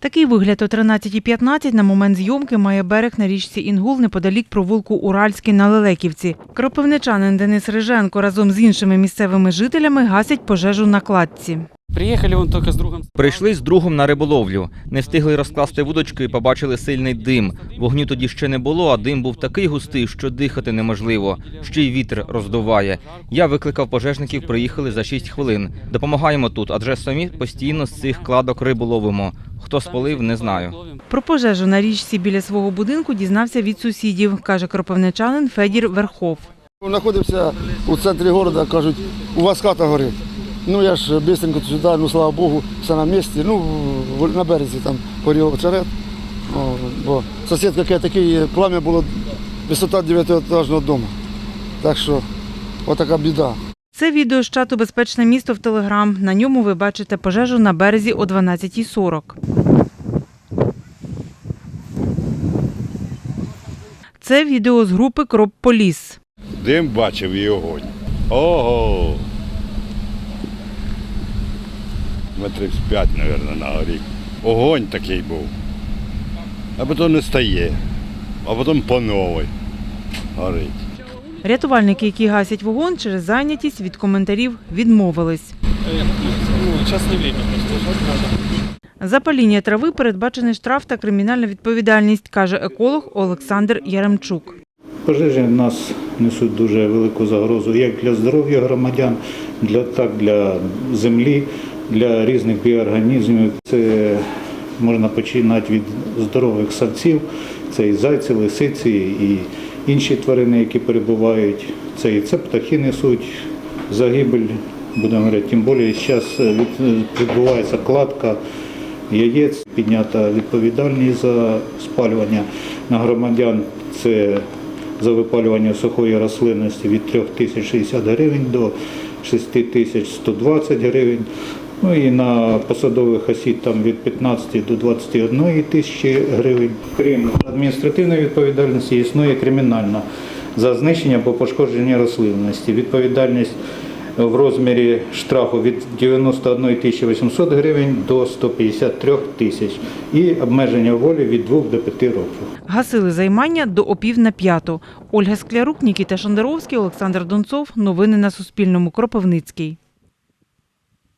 Такий вигляд о 13.15 на момент зйомки має берег на річці Інгул неподалік провулку Уральський на Лелеківці. Кропивничанин Денис Риженко разом з іншими місцевими жителями гасять пожежу на кладці. Приехали вон только с другом. Прийшли з другом на риболовлю. Не встигли розкласти вудочки і побачили сильний дим. Вогню тоді ще не було, а дим був такий густий, що дихати неможливо. Ще й вітер роздуває. Я викликав пожежників, приїхали за 6 хвилин. Допомагаємо тут, адже самі постійно з цих кладок рибу ловимо. Хто спалив, не знаю. Про пожежу на річці біля свого будинку дізнався від сусідів, каже кропивничанин Федір Верхов. Знаходився у центрі міста, кажуть, у вас хата горить. Ну я ж швидко сюди, ну слава Богу, все на місці. Ну, на березі там горів очерет. О, бо сусідка каже, таке плам'я було висота 9-етажного дому. Так що, отака біда. Це відео з чату Безпечне місто в Телеграм. На ньому ви бачите пожежу на березі о 12.40. Це відео з групи Кроп Поліс. Дим бачив і огонь. Ого. Метрів з п'ять, мабуть, на горі. Огонь такий був. А потім не стає. А потім по новій горить. Рятувальники, які гасять вогонь через зайнятість від коментарів відмовились. Сейчас не время просто. Трави передбачений штраф та кримінальна відповідальність, каже еколог Олександр Яремчук. Пожежі в нас несуть дуже велику загрозу як для здоров'я громадян, для так для землі, для різних біоорганізмів. Це можна починати від здорових савців, це і зайці, лисиці, і інші тварини, які перебувають. Це і це птахи несуть загибель, будемо говорити, тим більше зараз відбувається кладка яєць, піднята відповідальність за спалювання на громадян. Це за випалювання сухої рослинності від 3060 гривень до 6120 гривень. Ну і на посадових осіб там від 15 до 21 тисячі гривень. Крім адміністративної відповідальності, існує кримінальна за знищення або пошкодження рослинності. Відповідальність в розмірі штрафу від 91 тисячі 800 гривень до 153 тисяч і обмеження волі від 2 до 5 років. Гасили займання до опів на п'яту. Ольга Склярук, Нікіта Шандаровський, Олександр Донцов. Новини на Суспільному. Кропивницький.